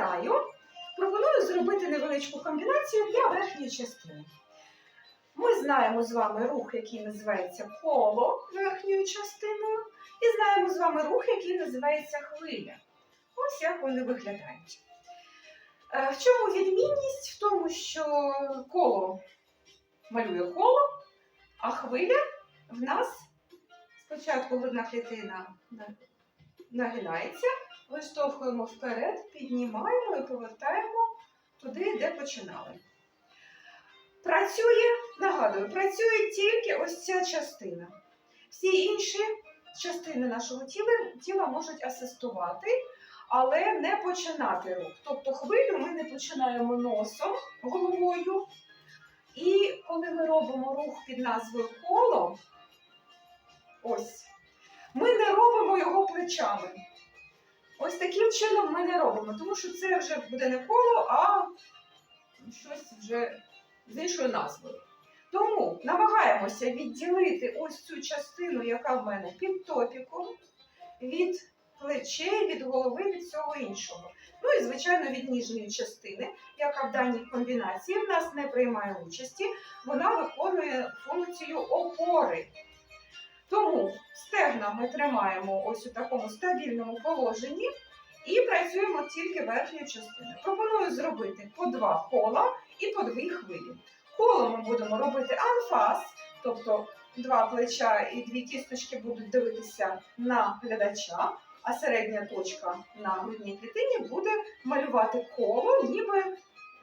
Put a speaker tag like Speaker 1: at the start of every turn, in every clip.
Speaker 1: Вітаю! Пропоную зробити невеличку комбінацію для верхньої частини. Ми знаємо з вами рух, який називається коло верхньою частиною, і знаємо з вами рух, який називається хвиля. Ось як вони виглядають. Е, В чому відмінність? В тому, що коло малює коло, а хвиля в нас спочатку грудна клітина нагинається, виштовхуємо вперед, піднімаємо і повертаємо туди, де починали. Працює, нагадую, працює тільки ось ця частина. Всі інші частини нашого тіла, тіла можуть асистувати, але не починати рух. Тобто хвилю ми не починаємо носом, головою. І коли ми робимо рух під назвою коло, ось, ми не робимо його плечами. Ось таким чином ми не робимо, тому що це вже буде не коло, а щось вже з іншою назвою. Тому намагаємося відділити ось цю частину, яка в мене під топіком, від плечей, від голови, від всього іншого. Ну і, звичайно, від ніжньої частини, яка в даній комбінації в нас не приймає участі, вона виконує функцію опори. Тому стегна ми тримаємо ось у такому стабільному положенні і працюємо тільки верхньою частиною. Пропоную зробити по два кола і по дві хвилі. Коло ми будемо робити анфас, тобто два плеча і дві кісточки будуть дивитися на глядача, а середня точка на грудній клітині буде малювати коло, ніби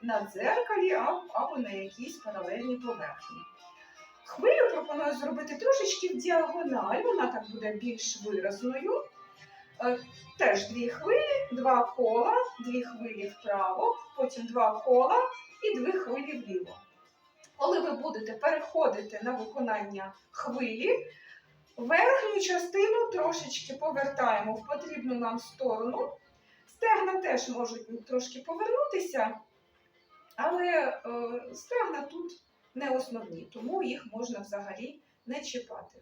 Speaker 1: на дзеркалі або на якійсь паралельній поверхні. Хвилю пропоную зробити трошечки в діагональ, вона так буде більш виразною. Е, Теж дві хвилі, два кола, дві хвилі вправо, потім два кола і дві хвилі вліво. Коли ви будете переходити на виконання хвилі, верхню частину трошечки повертаємо в потрібну нам сторону. Стегна теж можуть трошки повернутися, але е, стегна тут не основні, тому їх можна взагалі не чіпати.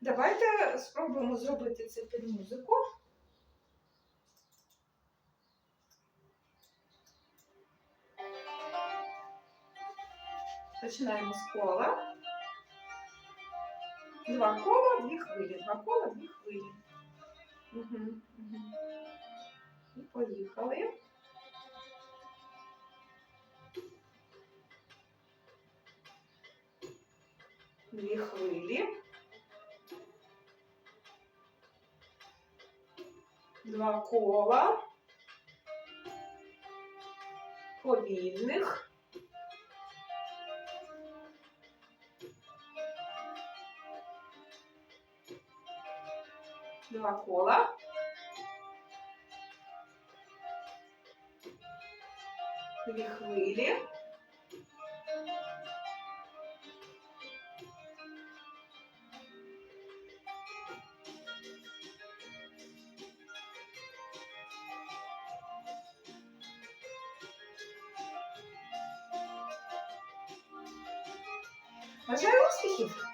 Speaker 1: Давайте спробуємо зробити це під музику. Починаємо з кола. Два кола, дві хвилі. Два кола, дві хвилі. Угу, угу. І поїхали. Дві хвилі. Два кола. Повільних. Два кола. Дві хвилі. Бажаю успіхів!